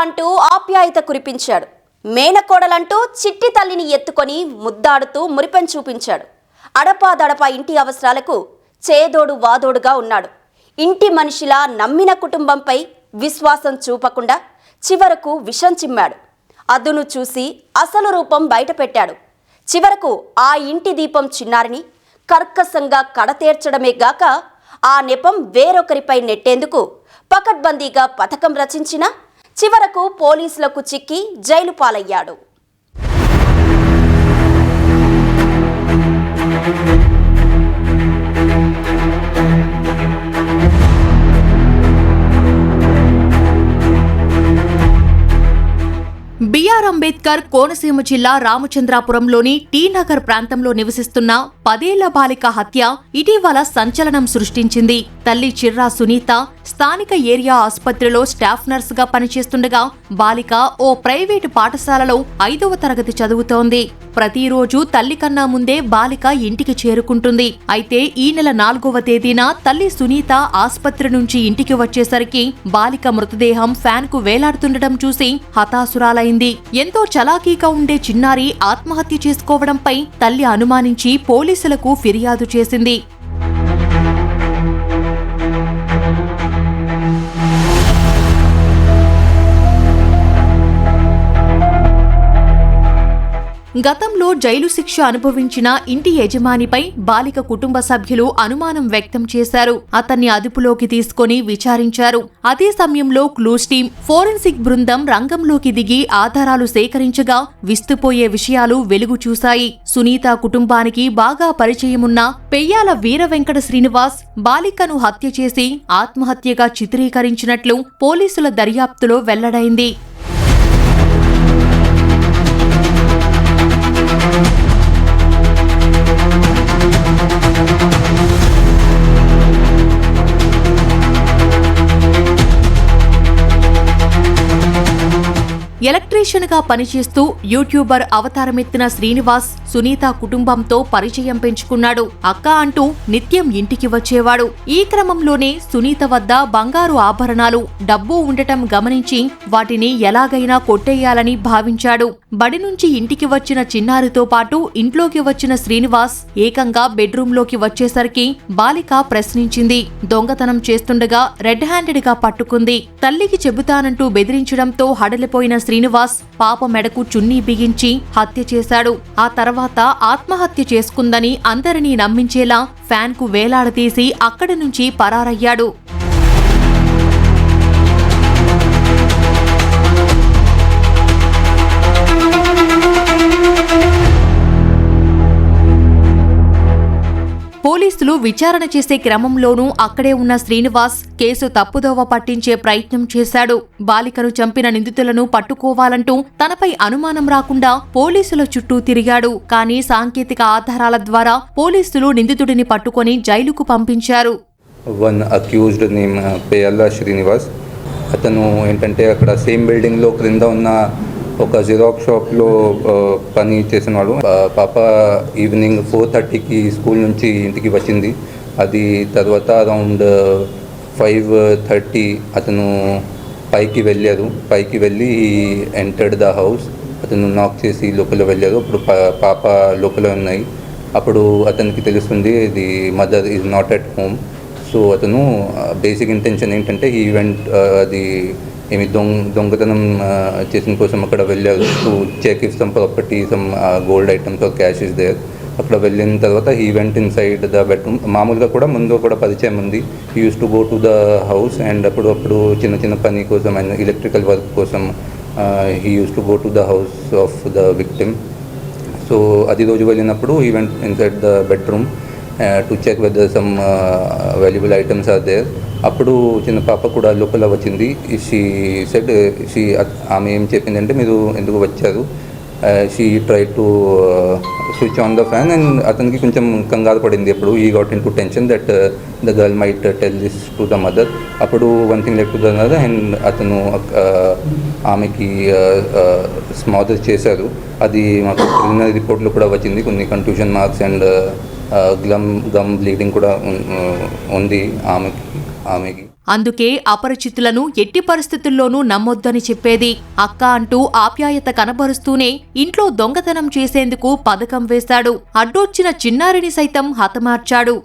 అంటూ ఆప్యాయత కురిపించాడు. మేనకోడలంటూ చిట్టి తల్లిని ఎత్తుకొని ముద్దాడుతూ మురిపెం చూపించాడు. అడపాదడపా ఇంటి అవసరాలకు చేదోడు వాదోడుగా ఉన్నాడు. ఇంటి మనిషిలా నమ్మిన కుటుంబంపై విశ్వాసం చూపకుండా చివరకు విషం చిమ్మాడు. అదును చూసి అసలు రూపం బయటపెట్టాడు. చివరకు ఆ ఇంటి దీపం చిన్నారిని కర్కశంగా కడతేర్చడమే గాక ఆ నెపం వేరొకరిపై నెట్టేందుకు పకడ్బందీగా పథకం రచించిన చివరకు పోలీసులకు చిక్కి జైలు పాలయ్యాడు. బిఆర్ అంబేద్కర్ కోనసీమ జిల్లా రామచంద్రాపురంలోని టీ నగర్ ప్రాంతంలో నివసిస్తున్న పదేళ్ళ బాలిక హత్య ఇటీవల సంచలనం సృష్టించింది. తల్లి చిర్రా సునీత స్థానిక ఏరియా ఆసుపత్రిలో స్టాఫ్ నర్సుగా పనిచేస్తుండగా బాలిక ఓ ప్రైవేటు పాఠశాలలో ఐదవ తరగతి చదువుతోంది. ప్రతిరోజు తల్లి కన్నా ముందే బాలిక ఇంటికి చేరుకుంటుంది. అయితే ఈ నెల నాలుగవ తేదీన తల్లి సునీత ఆసుపత్రి నుంచి ఇంటికి వచ్చేసరికి బాలిక మృతదేహం ఫ్యాన్కు వేలాడుతుండటం చూసి హతాసురాలైంది ఎంతో చలాకీగా ఉండే చిన్నారి ఆత్మహత్య చేసుకోవడంపై తల్లి అనుమానించి పోలీసులకు ఫిర్యాదు చేసింది. గతంలో జైలు శిక్ష అనుభవించిన ఇంటి యజమానిపై బాలిక కుటుంబ సభ్యులు అనుమానం వ్యక్తం చేశారు. అతన్ని అదుపులోకి తీసుకొని విచారించారు. అదే సమయంలో క్లూస్ టీం ఫోరెన్సిక్ బృందం రంగంలోకి దిగి ఆధారాలు సేకరించగా విస్తుపోయే విషయాలు వెలుగు చూశాయి. సునీత కుటుంబానికి బాగా పరిచయమున్న పెయ్యాల వీర వెంకట శ్రీనివాస్ బాలికను హత్య చేసి ఆత్మహత్యగా చిత్రీకరించినట్లు పోలీసుల దర్యాప్తులో వెల్లడైంది. ఎలక్ట్రీషియన్గా పనిచేస్తూ యూట్యూబర్ అవతారమెత్తిన శ్రీనివాస్ సునీత కుటుంబంతో పరిచయం పెంచుకున్నాడు. అక్క అంటూ నిత్యం ఇంటికి వచ్చేవాడు. ఈ క్రమంలోనే సునీత వద్ద బంగారు ఆభరణాలు డబ్బు ఉండటం గమనించి వాటిని ఎలాగైనా కొట్టేయాలని భావించాడు. బడి నుంచి ఇంటికి వచ్చిన చిన్నారితో పాటు ఇంట్లోకి వచ్చిన శ్రీనివాస్ ఏకంగా బెడ్రూంలోకి వచ్చేసరికి బాలిక ప్రశ్నించింది. దొంగతనం చేస్తుండగా రెడ్ హ్యాండెడ్గా పట్టుకుంది. తల్లికి చెబుతానంటూ బెదిరించడంతో హడలిపోయిన శ్రీనివాస్ పాప మెడకు చున్నీ బిగించి హత్య చేశాడు. ఆ తర్వాత ఆత్మహత్య చేసుకుందని అందరినీ నమ్మించేలా ఫ్యాన్కు వేలాడదీసి అక్కడి నుంచి పరారయ్యాడు. విచారణ చేసే క్రమంలోనూ అక్కడే ఉన్న శ్రీనివాస్ కేసు తప్పుదోవ పట్టించే ప్రయత్నం చేశాడు. బాలికను చంపిన నిందితులను పట్టుకోవాలంటూ తనపై అనుమానం రాకుండా పోలీసుల చుట్టూ తిరిగాడు. కానీ సాంకేతిక ఆధారాల ద్వారా పోలీసులు నిందితుడిని పట్టుకొని జైలుకు పంపించారు. వన్ అక్యూజ్డ్ నేమ్ శ్రీనివాస్ అతను ఏంటంటే అక్కడ సేమ్ బిల్డింగ్లో క్రింద ఉన్న ఒక జిరాక్స్ షాప్లో పని చేసినవాడు పాప ఈవినింగ్ ఫోర్ థర్టీకి స్కూల్ నుంచి ఇంటికి వచ్చింది. అది తర్వాత అరౌండ్ ఫైవ్ థర్టీ అతను పైకి వెళ్ళారు పైకి వెళ్ళి ఎంటర్డ్ ద హౌస్ అతను నాక్ చేసి లోపల వెళ్ళారు అప్పుడు పా- పాప లోపల ఉన్నాయి. అప్పుడు అతనికి తెలుస్తుంది ఇది mother is not at home so అతను బేసిక్ ఇంటెన్షన్ ఏంటంటే ఈవెంట్ అది ఏమి దొంగ దొంగతనం చేసిన కోసం అక్కడ వెళ్ళారు. To check if some property some gold items or cash is there అక్కడ వెళ్ళిన తర్వాత he went inside the bedroom మామూలుగా కూడా ముందు కూడా పరిచయం ఉంది. He used to go to the house and అప్పుడు అప్పుడు చిన్న చిన్న పని కోసం అండ్ ఎలక్ట్రికల్ వర్క్ కోసం he used to go to the house of the victim so అది రోజు వెళ్ళినప్పుడు he went inside the bedroom to check whether some valuable items are there అప్పుడు చిన్న పాప కూడా లోపల వచ్చింది. షీ సెడ్ షీ ఆమె ఏం చెప్పిందంటే మీరు ఎందుకు వచ్చారు? She try to switch on the fan and అతనికి కొంచెం కంగారు పడింది. అప్పుడు he got into tension that the girl might tell this to the mother అప్పుడు one thing leak to the mother and అతను uh, ఆమెకి uh, uh, స్మాదర్ చేశారు. అది మాకు రిపోర్ట్లో కూడా వచ్చింది. కొన్ని contusion marks and glum gum bleeding కూడా ఉంది ఆమెకి ఆమెకి. అందుకే అపరిచితులను ఎట్టి పరిస్థితుల్లోనూ నమ్మొద్దని చెప్పేది. అక్క అంటూ ఆప్యాయత కనబరుస్తూనే ఇంట్లో దొంగతనం చేసేందుకు పథకం వేశాడు. అడ్డొచ్చిన చిన్నారిని సైతం హతమార్చాడు.